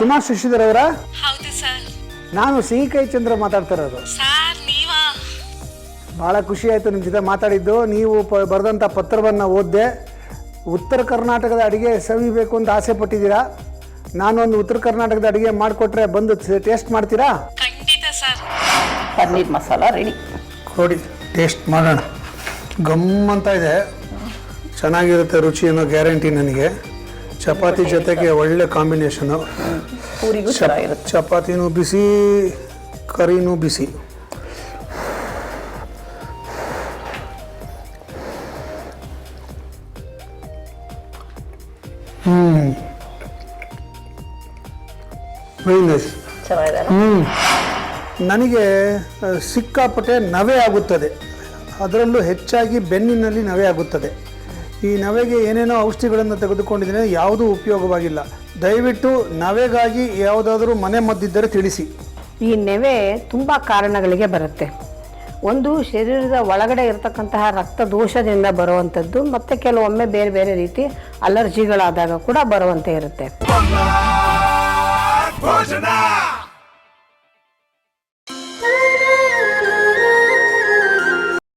ಸುಮಾ ಶಶಿಧರ್ ಅವರ ಹೌದು ಸರ್. ನಾನು ಸಿಹಿ ಕೈ ಚಂದ್ರ ಮಾತಾಡ್ತಾ ಇರೋದು ಸರ್ ನೀವಾ? ಭಾಳ ಖುಷಿ ಆಯಿತು ನಿಮ್ಮ ಜೊತೆ ಮಾತಾಡಿದ್ದು. ನೀವು ಬರೆದಂತ ಬರೆದಂಥ ಪತ್ರವನ್ನು ಓದಿದೆ. ಉತ್ತರ ಕರ್ನಾಟಕದ ಅಡುಗೆ ಸವಿಬೇಕು ಅಂತ ಆಸೆ ಪಟ್ಟಿದ್ದೀರಾ? ನಾನೊಂದು ಉತ್ತರ ಕರ್ನಾಟಕದ ಅಡುಗೆ ಮಾಡಿಕೊಟ್ರೆ ಬಂದು ಟೇಸ್ಟ್ ಮಾಡ್ತೀರಾ? ಖಂಡಿತ ಸರ್. ಪನ್ನೀರ್ ಮಸಾಲ ರೆಡಿ ಕೊಡಿ ಟೇಸ್ಟ್ ಮಾಡೋಣ. ಗಮ್ ಅಂತ ಇದೆ. ಚೆನ್ನಾಗಿರುತ್ತೆ ರುಚಿ ಅನ್ನೋ ಗ್ಯಾರಂಟಿ ನನಗೆ. ಚಪಾತಿ ಜೊತೆಗೆ ಒಳ್ಳೆ ಕಾಂಬಿನೇಷನು. ಪೂರಿಗೂ ಚೆನ್ನಾಗಿರುತ್ತೆ. ಚಪಾತಿನೂ ಬಿಸಿ ಕರಿನೂ ಬಿಸಿ. ಹ್ಞೂ ವೆರಿ ನೈಸ್ ಚೆನ್ನಾಗಿದೆ ಹ್ಮ್. ನನಗೆ ಸಿಕ್ಕಾಪಟ್ಟೆ ನವೆ ಆಗುತ್ತದೆ. ಅದರಲ್ಲೂ ಹೆಚ್ಚಾಗಿ ಬೆನ್ನಿನಲ್ಲಿ ನವೆ ಆಗುತ್ತದೆ. ಈ ನವೆಗೆ ಏನೇನೋ ಔಷಧಿಗಳನ್ನು ತೆಗೆದುಕೊಂಡಿದ್ದೇನೆ, ಯಾವುದೂ ಉಪಯೋಗವಾಗಿಲ್ಲ. ದಯವಿಟ್ಟು ನವೆಗಾಗಿ ಯಾವುದಾದರೂ ಮನೆ ಮದ್ದಿದ್ದರೆ ತಿಳಿಸಿ. ಈ ನೆವೆ ತುಂಬ ಕಾರಣಗಳಿಗೆ ಬರುತ್ತೆ. ಒಂದು, ಶರೀರದ ಒಳಗಡೆ ಇರತಕ್ಕಂತಹ ರಕ್ತ ದೋಷದಿಂದ ಬರುವಂಥದ್ದು, ಮತ್ತು ಕೆಲವೊಮ್ಮೆ ಬೇರೆ ಬೇರೆ ರೀತಿ ಅಲರ್ಜಿಗಳಾದಾಗ ಕೂಡ ಬರುವಂತೆ ಇರುತ್ತೆ.